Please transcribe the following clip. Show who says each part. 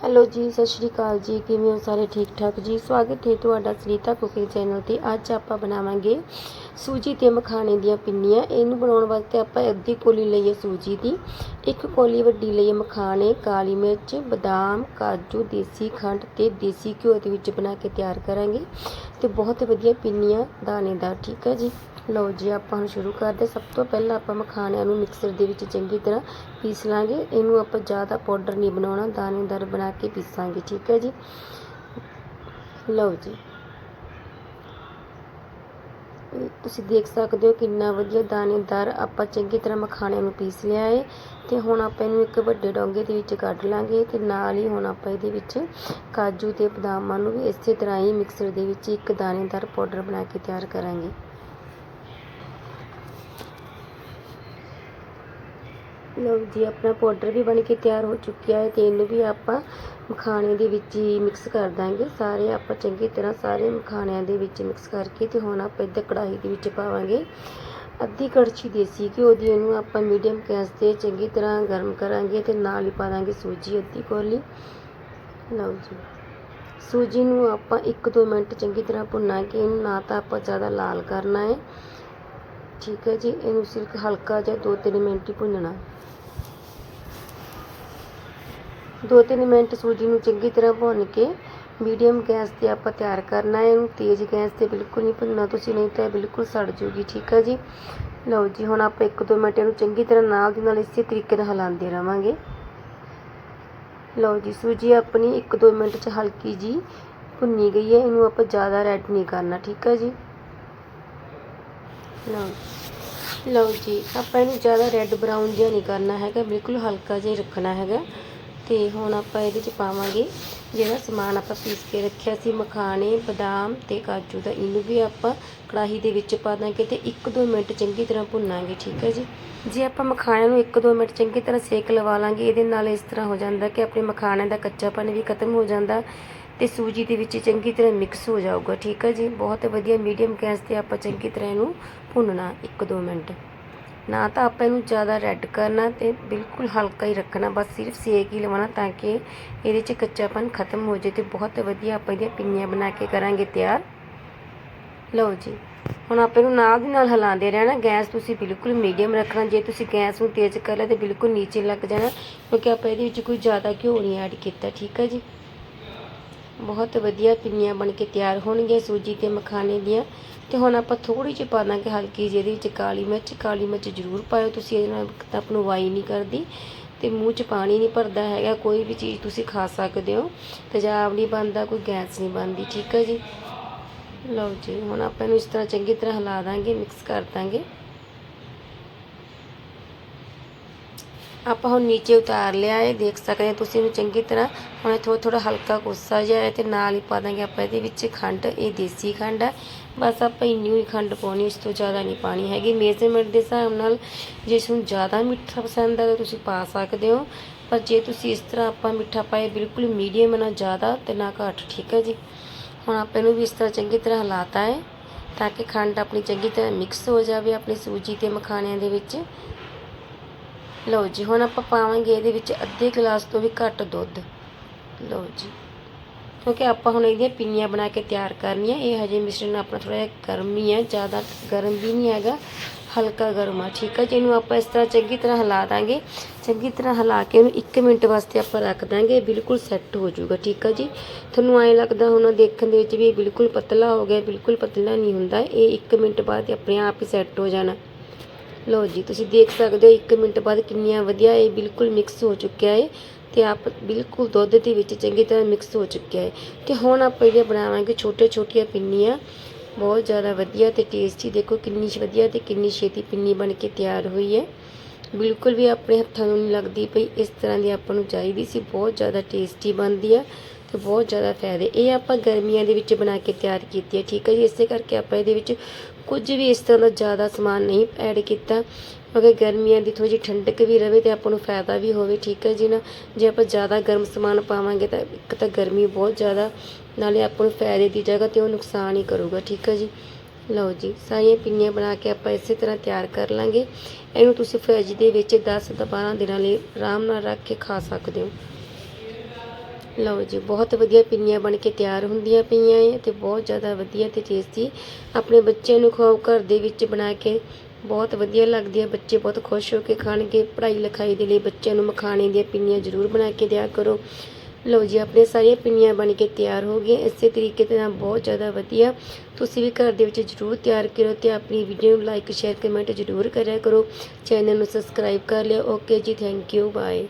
Speaker 1: Hello ਜੀ, ਸਤਿ ਸ਼੍ਰੀ ਅਕਾਲ ਜੀ। ਕਿਵੇਂ ਹੋ ਸਾਰੇ? ਠੀਕ ਠਾਕ ਜੀ? ਸਵਾਗਤ ਹੈ ਤੁਹਾਡਾ ਸੁਨੀਤਾ ਕੁਕਿੰਗ ਚੈਨਲ ਤੇ। ਅੱਜ ਆਪਾਂ ਬਣਾਵਾਂਗੇ ਸੂਜੀ ਤੇ ਮਖਾਣੇ ਦੀਆਂ ਪਿੰਨੀਆਂ। ਇਹਨੂੰ ਬਣਾਉਣ ਵਾਸਤੇ ਆਪਾਂ ਅੱਧੀ ਕੋਲੀ ਲਈਏ ਸੂਜੀ ਦੀ। ਇੱਕ ਕੋਲੀ ਵੱਡੀ ਲਈਏ ਮਖਾਣੇ, ਕਾਲੀ ਮਿਰਚ, ਬਦਾਮ, ਕਾਜੂ, ਦੇਸੀ ਖੰਡ ਤੇ ਦੇਸੀ ਘਿਓ ਦੇ ਵਿੱਚ ਬਣਾ ਕੇ ਤਿਆਰ ਕਰਾਂਗੇ। ਤੇ ਬਹੁਤ ਵਧੀਆ ਪਿੰਨੀਆਂ ਦਾਣੇਦਾਰ, ਠੀਕ ਹੈ ਜੀ? ਲਓ ਜੀ, ਆਪਾਂ ਹੁਣ ਸ਼ੁਰੂ ਕਰਦੇ ਸਭ ਤੋਂ ਪਹਿਲਾਂ ਆਪਾਂ ਮਖਾਣਿਆਂ ਨੂੰ ਮਿਕਸਰ ਦੇ ਵਿੱਚ ਚੰਗੀ ਤਰ੍ਹਾਂ ਪੀਸ ਲਾਂਗੇ। ਇਹਨੂੰ ਆਪਾਂ ਜ਼ਿਆਦਾ ਪਾਊਡਰ ਨਹੀਂ ਬਣਾਉਣਾ। ਦਾਣੇਦਾਰ ਬਣਾ ਕੇ ਪੀਸਾਂਗੇ, ਠੀਕ ਹੈ ਜੀ? ਲਓ ਜੀ। ਤੁਸੀਂ ਦੇਖ ਸਕਦੇ ਹੋ ਕਿੰਨਾ ਵਧੀਆ ਦਾਣੇਦਾਰ ਆਪਾਂ ਚੰਗੀ ਤਰ੍ਹਾਂ ਮਖਾਣਿਆਂ ਨੂੰ ਪੀਸ ਲਿਆ ਹੈ ਤੇ ਹੁਣ ਆਪਾਂ ਇਹਨੂੰ ਇੱਕ ਵੱਡੇ ਡੋਂਗੇ ਦੇ ਵਿੱਚ ਕੱਢ ਲਾਂਗੇ ਤੇ ਨਾਲ ਹੀ ਹੁਣ ਆਪਾਂ ਇਹਦੇ ਵਿੱਚ ਕਾਜੂ ਤੇ ਬਦਾਮਾਂ ਨੂੰ ਵੀ ਇਸੇ ਤਰ੍ਹਾਂ ਹੀ ਮਿਕਸਰ ਦੇ ਵਿੱਚ ਇੱਕ ਦਾਣੇਦਾਰ ਪਾਊਡਰ ਬਣਾ ਕੇ ਤਿਆਰ ਕਰਾਂਗੇ। ਲਓ ਜੀ, ਆਪਣਾ ਪਾਊਡਰ ਵੀ ਬਣ ਕੇ ਤਿਆਰ ਹੋ ਚੁੱਕਿਆ ਹੈ ਤੇ ਇਹਨੂੰ ਵੀ ਆਪਾਂ ਮਖਾਣੇ ਦੇ ਵਿੱਚ ਹੀ ਮਿਕਸ ਕਰ ਦਾਂਗੇ। ਸਾਰੇ ਆਪਾਂ ਚੰਗੀ ਤਰ੍ਹਾਂ ਸਾਰੇ ਮਖਾਣਿਆਂ ਦੇ ਵਿੱਚ ਮਿਕਸ ਕਰਕੇ ਤੇ ਹੁਣ ਆਪਾਂ ਇੱਧਰ ਕੜਾਹੀ ਦੇ ਵਿੱਚ ਪਾਵਾਂਗੇ। ਅੱਧੀ ਕੜਛੀ ਦੇਸੀ ਘਿਓ ਦੀ, ਇਹਨੂੰ ਆਪਾਂ ਮੀਡੀਅਮ ਗੈਸ ਤੇ ਚੰਗੀ ਤਰ੍ਹਾਂ ਗਰਮ ਕਰਾਂਗੇ ਤੇ ਨਾਲ ਹੀ ਪਾ ਦਾਂਗੇ ਸੂਜੀ ਅੱਧੀ ਕੋਲੀ। ਲਓ ਜੀ, ਸੂਜੀ ਨੂੰ ਆਪਾਂ 1-2 ਮਿੰਟ ਚੰਗੀ ਤਰ੍ਹਾਂ ਭੁੰਨਾਂਗੇ। ਇਹਨੂੰ ਨਾ ਤਾਂ ਆਪਾਂ ਜ਼ਿਆਦਾ ਲਾਲ ਕਰਨਾ ਹੈ। ਠੀਕ ਹੈ ਜੀ, ਇਹਨੂੰ ਸਿਰਫ ਹਲਕਾ ਜਿਹਾ 2-3 ਮਿੰਟ ਹੀ ਭੁੰਨਣਾ। ਦੋ ਤਿੰਨ ਮਿੰਟ ਸੂਜੀ ਨੂੰ ਚੰਗੀ ਤਰ੍ਹਾਂ ਭੁੰਨ ਕੇ ਮੀਡੀਅਮ ਗੈਸ ਤੇ ਆਪਾਂ ਤਿਆਰ ਕਰਨਾ ਹੈ, ਇਹਨੂੰ ਤੇਜ਼ ਗੈਸ ਤੇ ਬਿਲਕੁਲ ਨਹੀਂ ਭੁੰਨਣਾ, ਤੁਸੀਂ ਨਹੀਂ ਤਾਂ ਇਹ ਬਿਲਕੁਲ ਸੜ ਜੂਗੀ, ਠੀਕ ਹੈ ਜੀ? ਲਓ ਜੀ, ਹੁਣ ਆਪਾਂ ਇੱਕ ਦੋ ਮਿੰਟ ਇਹਨੂੰ ਚੰਗੀ ਤਰ੍ਹਾਂ ਨਾਲ ਦੀ ਨਾਲ ਇਸੇ ਤਰੀਕੇ ਨਾਲ ਹਿਲਾਉਂਦੇ ਰਵਾਂਗੇ। ਲਓ ਜੀ, ਸੂਜੀ ਆਪਣੀ ਇੱਕ ਦੋ ਮਿੰਟ 'ਚ ਹਲਕੀ ਜੀ ਭੁੰਨੀ ਗਈ ਹੈ, ਇਹਨੂੰ ਆਪਾਂ ਜ਼ਿਆਦਾ ਰੈਡ ਨਹੀਂ ਕਰਨਾ, ਠੀਕ ਹੈ ਜੀ? ਲਓ ਲਓ ਜੀ, ਆਪਾਂ ਇਹਨੂੰ ਜ਼ਿਆਦਾ ਰੈੱਡ ਬਰਾਊਨ ਜਿਹਾ ਨਹੀਂ ਕਰਨਾ ਹੈਗਾ, ਬਿਲਕੁਲ ਹਲਕਾ ਜਿਹਾ ਰੱਖਣਾ ਹੈਗਾ। ਤੇ ਹੁਣ ਆਪਾਂ ਇਹਦੇ 'ਚ ਪਾਵਾਂਗੇ ਜਿਹੜਾ ਸਮਾਨ ਆਪਾਂ ਪੀਸ ਕੇ ਰੱਖਿਆ ਸੀ, ਮਖਾਣੇ, ਬਦਾਮ ਤੇ ਕਾਜੂ ਦਾ। ਇਹਨੂੰ ਵੀ ਆਪਾਂ ਕੜਾਹੀ ਦੇ ਵਿੱਚ ਪਾ ਦਾਂਗੇ ਤੇ 1-2 ਮਿੰਟ ਚੰਗੀ ਤਰ੍ਹਾਂ ਭੁੰਨਾਂਗੇ, ਠੀਕ ਹੈ ਜੀ? ਜੇ ਆਪਾਂ ਮਖਾਣਿਆਂ ਨੂੰ 1-2 ਮਿੰਟ ਚੰਗੀ ਤਰ੍ਹਾਂ ਸੇਕ ਲਵਾ ਲਾਂਗੇ, ਇਹਦੇ ਨਾਲ ਇਸ ਤਰ੍ਹਾਂ ਹੋ ਜਾਂਦਾ ਕਿ ਆਪਣੇ ਮਖਾਣਿਆਂ ਦਾ ਕੱਚਾਪਨ ਵੀ ਖਤਮ ਹੋ ਜਾਂਦਾ ਤੇ ਸੂਜੀ ਦੇ ਵਿੱਚ ਚੰਗੀ ਤਰ੍ਹਾਂ ਮਿਕਸ ਹੋ ਜਾਊਗਾ, ਠੀਕ ਹੈ ਜੀ? ਬਹੁਤ ਵਧੀਆ ਮੀਡੀਅਮ ਗੈਸ ਤੇ ਆਪਾਂ ਚੰਗੀ ਤਰ੍ਹਾਂ ਇਹਨੂੰ ਭੁੰਨਣਾ 1-2 ਮਿੰਟ। ਨਾ ਤਾਂ ਆਪਾਂ ਇਹਨੂੰ ਜ਼ਿਆਦਾ ਰੈੱਡ ਕਰਨਾ ਤੇ ਬਿਲਕੁਲ ਹਲਕਾ ਹੀ ਰੱਖਣਾ, ਬਸ ਸਿਰਫ ਸੇਕ ਹੀ ਲਵਾਉਣਾ ਤਾਂ ਕਿ ਇਹਦੇ 'ਚ ਕੱਚਾਪਨ ਖਤਮ ਹੋ ਜਾਏ ਤੇ ਬਹੁਤ ਵਧੀਆ ਆਪਾਂ ਇਹਦੀਆਂ ਪਿੰਨੀਆਂ ਬਣਾ ਕੇ ਕਰਾਂਗੇ ਤਿਆਰ। ਲਓ ਜੀ, ਹੁਣ ਆਪਾਂ ਇਹਨੂੰ ਨਾਲ ਦੀ ਨਾਲ ਹਿਲਾਉਂਦੇ ਰਹਿਣਾ। ਗੈਸ ਤੁਸੀਂ ਬਿਲਕੁਲ ਮੀਡੀਅਮ ਰੱਖਣਾ, ਜੇ ਤੁਸੀਂ ਗੈਸ ਨੂੰ ਤੇਜ਼ ਕਰ ਲਿਆ ਤੇ ਬਿਲਕੁਲ ਨੀਚੇ ਲੱਗ ਜਾਣਾ, ਕਿਉਂਕਿ ਆਪਾਂ ਇਹਦੇ ਵਿੱਚ ਕੋਈ ਜ਼ਿਆਦਾ ਘਿਓ ਨਹੀਂ ਐਡ ਕੀਤਾ, ਠੀਕ ਹੈ ਜੀ? ਬਹੁਤ ਵਧੀਆ ਪਿੰਨੀਆਂ ਬਣ ਕੇ ਤਿਆਰ ਹੋਣਗੀਆਂ ਸੂਜੀ ਤੇ ਮਖਾਣੇ ਦੀਆਂ। ਤੇ ਹੁਣ ਆਪਾਂ ਥੋੜੀ ਜਿਹੀ ਪਾ ਦਾਂਗੇ ਹਲਕੀ ਜਿਹੀ ਇਹਦੇ ਵਿੱਚ ਕਾਲੀ ਮਿਰਚ। ਕਾਲੀ ਮਿਰਚ ਜ਼ਰੂਰ ਪਾਇਓ, ਤੁਸੀਂ ਇਹਦੇ ਨਾਲ ਤਾਂ ਆਪ ਨੂੰ ਵਾਈ ਨਹੀਂ ਕਰਦੀ ਤੇ ਮੂੰਹ 'ਚ ਪਾਣੀ ਨਹੀਂ ਭਰਦਾ ਹੈਗਾ, ਕੋਈ ਵੀ ਚੀਜ਼ ਤੁਸੀਂ ਖਾ ਸਕਦੇ ਹੋ। ਤੇਜ਼ਾਬ ਨਹੀਂ ਬਣਦਾ, ਕੋਈ ਗੈਸ ਨਹੀਂ ਬਣਦੀ, ਠੀਕ ਹੈ ਜੀ? ਲਓ ਜੀ, ਹੁਣ ਆਪਾਂ ਇਹਨੂੰ ਇਸ ਤਰ੍ਹਾਂ ਚੰਗੀ ਤਰ੍ਹਾਂ ਹਿਲਾ ਦਾਂਗੇ, ਮਿਕਸ ਕਰ ਦਾਂਗੇ। ਆਪਾਂ ਹੁਣ ਨੀਚੇ ਉਤਾਰ ਲਿਆ ਹੈ ਦੇਖ ਸਕਦੇ ਹੋ ਤੁਸੀਂ ਇਹਨੂੰ ਚੰਗੀ ਤਰ੍ਹਾਂ। ਹੁਣ ਥੋੜਾ ਥੋੜਾ ਹਲਕਾ ਕੋਸਾ ਜਿਹਾ ਹੈ ਤੇ ਨਾਲ ਹੀ ਪਾ ਦਾਂਗੇ ਆਪਾਂ ਇਹਦੇ ਵਿੱਚ ਖੰਡ, ਇਹ ਦੇਸੀ ਖੰਡ ਹੈ। ਬਸ ਆਪਾਂ ਇੰਨੀ ਹੀ ਖੰਡ ਪਾਉਣੀ, ਇਸ ਤੋਂ ਜ਼ਿਆਦਾ ਨਹੀਂ ਪਾਣੀ ਹੈਗੀ। ਮੇਜ਼ਰਮੈਂਟ ਦੇ ਹਿਸਾਬ ਨਾਲ ਜੇ ਤੁਹਾਨੂੰ ਜ਼ਿਆਦਾ ਮਿੱਠਾ ਪਸੰਦ ਹੈ ਤਾਂ ਤੁਸੀਂ ਪਾ ਸਕਦੇ ਹੋ। ਪਰ ਜੇ ਤੁਸੀਂ ਇਸ ਤਰ੍ਹਾਂ ਆਪਾਂ ਮਿੱਠਾ ਪਾਏ ਬਿਲਕੁਲ ਮੀਡੀਅਮ ਨਾ ਜ਼ਿਆਦਾ, ਤੇ ਨਾ ਘੱਟ, ਠੀਕ ਹੈ ਜੀ। ਹੁਣ ਆਪਾਂ ਇਹਨੂੰ ਵੀ ਇਸ ਤਰ੍ਹਾਂ ਚੰਗੀ ਤਰ੍ਹਾਂ ਹਿਲਾਤਾ ਹੈ, ਤਾਂ ਕਿ ਖੰਡ ਆਪਣੀ ਚੰਗੀ ਤਰ੍ਹਾਂ ਮਿਕਸ ਹੋ ਜਾਵੇ ਆਪਣੀ ਸੂਜੀ ਤੇ ਮਖਾਣਿਆਂ ਦੇ ਵਿੱਚ। ਲਓ ਜੀ, ਹੁਣ ਆਪਾਂ ਪਾਵਾਂਗੇ ਇਹਦੇ ਵਿੱਚ ਅੱਧੇ ਗਲਾਸ ਤੋਂ ਵੀ ਘੱਟ ਦੁੱਧ। ਲਓ ਜੀ, ਕਿਉਂਕਿ ਆਪਾਂ ਹੁਣ ਇਹਦੀਆਂ ਪਿੰਨੀਆਂ ਬਣਾ ਕੇ ਤਿਆਰ ਕਰਨੀਆਂ। ਇਹ ਹਜੇ ਮਿਸ਼ਰਣ ਆਪਣਾ ਥੋੜਾ ਜਿਹਾ ਗਰਮ ਹੀ ਹੈ ਜ਼ਿਆਦਾ ਗਰਮ ਵੀ ਨਹੀਂ ਹੈਗਾ, ਹਲਕਾ ਗਰਮ ਆ, ਠੀਕ ਹੈ ਜੀ ਇਹਨੂੰ ਆਪਾਂ ਇਸ ਤਰ੍ਹਾਂ ਚੰਗੀ ਤਰ੍ਹਾਂ ਹਿਲਾ ਦਾਂਗੇ, ਚੰਗੀ ਤਰ੍ਹਾਂ ਹਿਲਾ ਕੇ ਇਹਨੂੰ 1 ਮਿੰਟ ਵਾਸਤੇ ਆਪਾਂ ਰੱਖ ਦਾਂਗੇ ਬਿਲਕੁਲ ਸੈੱਟ ਹੋ ਜਾਊਗਾ, ਠੀਕ ਹੈ ਜੀ। ਤੁਹਾਨੂੰ ਐਂ ਲੱਗਦਾ ਹੋਣਾ ਦੇਖਣ ਦੇ ਵਿੱਚ ਵੀ ਇਹ ਬਿਲਕੁਲ ਪਤਲਾ ਹੋ ਗਿਆ, ਬਿਲਕੁਲ ਪਤਲਾ ਨਹੀਂ ਹੁੰਦਾ, ਇਹ 1 ਮਿੰਟ ਬਾਅਦ ਆਪਣੇ ਆਪ ਹੀ ਸੈੱਟ ਹੋ ਜਾਣਾ। ਲਓ ਜੀ, ਤੁਸੀਂ ਦੇਖ ਸਕਦੇ ਹੋ 1 ਮਿੰਟ ਬਾਅਦ ਕਿੰਨੀਆਂ ਵਧੀਆ ਇਹ ਬਿਲਕੁਲ ਮਿਕਸ ਹੋ ਚੁੱਕਿਆ ਹੈ ਤੇ ਆਪ ਬਿਲਕੁਲ ਦੁੱਧ ਦੇ ਵਿੱਚ ਚੰਗੀ ਤਰ੍ਹਾਂ ਮਿਕਸ ਹੋ ਚੁੱਕਿਆ ਹੈ ਤੇ ਹੁਣ ਆਪਾਂ ਇਹਦੇ ਬਣਾਵਾਂਗੇ ਛੋਟੇ ਛੋਟੀਆਂ ਪਿੰਨੀਆਂ, ਬਹੁਤ ਜ਼ਿਆਦਾ ਵਧੀਆ ਤੇ ਟੇਸਟੀ ਦੇਖੋ ਕਿੰਨੀ ਵਧੀਆ ਤੇ ਕਿੰਨੀ ਛੇਤੀ ਪਿੰਨੀ ਬਣ ਕੇ ਤਿਆਰ ਹੋਈ ਹੈ ਬਿਲਕੁਲ ਵੀ ਆਪਣੇ ਹੱਥਾਂ ਨੂੰ ਨਹੀਂ ਲੱਗਦੀ ਪਈ, ਇਸ ਤਰ੍ਹਾਂ ਦੀ ਆਪਾਂ ਨੂੰ ਚਾਹੀਦੀ ਸੀ, ਬਹੁਤ ਜ਼ਿਆਦਾ ਟੇਸਟੀ ਬਣਦੀ ਆ ਤੇ ਬਹੁਤ ਜ਼ਿਆਦਾ ਫਾਇਦੇ। ਇਹ ਆਪਾਂ ਗਰਮੀਆਂ ਦੇ ਵਿੱਚ ਬਣਾ ਕੇ ਤਿਆਰ ਕੀਤੀ ਹੈ ਠੀਕ ਹੈ ਜੀ? ਇਸੇ ਕਰਕੇ ਆਪਾਂ ਇਹਦੇ ਵਿੱਚ ਕੁਝ ਵੀ ਇਸ ਤਰ੍ਹਾਂ ਦਾ ਜ਼ਿਆਦਾ ਸਮਾਨ ਨਹੀਂ ਐਡ ਕੀਤਾ ਅਗਰ ਗਰਮੀਆਂ ਦੀ ਥੋੜੀ ਜਿਹੀ ਠੰਡਕ ਵੀ ਰਵੇ ਤੇ ਆਪਾਂ ਨੂੰ ਫਾਇਦਾ ਵੀ ਹੋਵੇ, ਠੀਕ ਹੈ ਜੀ ਨਾ? ਜੇ ਆਪਾਂ ਜ਼ਿਆਦਾ ਗਰਮ ਸਮਾਨ ਪਾਵਾਂਗੇ ਤਾਂ ਇੱਕ ਤਾਂ ਗਰਮੀ ਬਹੁਤ ਜ਼ਿਆਦਾ, ਨਾਲੇ ਆਪਾਂ ਨੂੰ ਫਾਇਦੇ ਦੀ ਜਗ੍ਹਾ ਤੇ ਉਹ ਨੁਕਸਾਨ ਹੀ ਕਰੂਗਾ, ਠੀਕ ਹੈ ਜੀ? ਲਓ ਜੀ, ਸਾਰੀਆਂ ਪਿੰਨੀਆਂ ਬਣਾ ਕੇ ਆਪਾਂ ਇਸੇ ਤਰ੍ਹਾਂ ਤਿਆਰ ਕਰ ਲਾਂਗੇ। ਇਹਨੂੰ ਤੁਸੀਂ ਫਰਿੱਜ ਦੇ ਵਿੱਚ 10 ਤੋਂ 12 ਦਿਨਾਂ ਲਈ ਆਰਾਮ ਨਾਲ ਰੱਖ ਕੇ ਖਾ ਸਕਦੇ ਹੋ। ਲਓ ਜੀ, ਬਹੁਤ ਵਧੀਆ ਪਿੰਨੀਆਂ ਬਣ ਕੇ ਤਿਆਰ ਹੁੰਦੀਆਂ ਪਈਆਂ ਏ ਤੇ ਬਹੁਤ ਜ਼ਿਆਦਾ ਵਧੀਆ ਤੇ ਟੇਸਟੀ ਆਪਣੇ ਬੱਚਿਆਂ ਨੂੰ ਖਵਾਓ ਘਰ ਦੇ ਵਿੱਚ ਬਣਾ ਕੇ ਬਹੁਤ ਵਧੀਆ ਲੱਗਦੀ ਹੈ ਬੱਚੇ ਬਹੁਤ ਖੁਸ਼ ਹੋ ਕੇ ਖਾਣਗੇ, ਪੜ੍ਹਾਈ ਲਿਖਾਈ ਦੇ ਲਈ ਬੱਚਿਆਂ ਨੂੰ ਮਖਾਣੇ ਦੀਆਂ ਪਿੰਨੀਆਂ ਜ਼ਰੂਰ ਬਣਾ ਕੇ ਦਿਆ ਕਰੋ। ਲਓ ਜੀ, ਆਪਣੇ ਸਾਰੀਆਂ ਪਿੰਨੀਆਂ ਬਣ ਕੇ ਤਿਆਰ ਹੋ ਗਈਆਂ, ਇਸੇ ਤਰੀਕੇ ਦੇ ਨਾਲ ਬਹੁਤ ਜ਼ਿਆਦਾ ਵਧੀਆ ਤੁਸੀਂ ਵੀ ਘਰ ਦੇ ਵਿੱਚ ਜ਼ਰੂਰ ਤਿਆਰ ਕਰੋ ਤੇ ਆਪਣੀ ਵੀਡੀਓ ਨੂੰ ਲਾਈਕ ਸ਼ੇਅਰ ਕਮੈਂਟ ਜ਼ਰੂਰ ਕਰਿਆ ਕਰੋ। ਚੈਨਲ ਨੂੰ ਸਬਸਕ੍ਰਾਈਬ ਕਰ ਲਿਓ। ਓਕੇ ਜੀ ਥੈਂਕ ਯੂ ਬਾਏ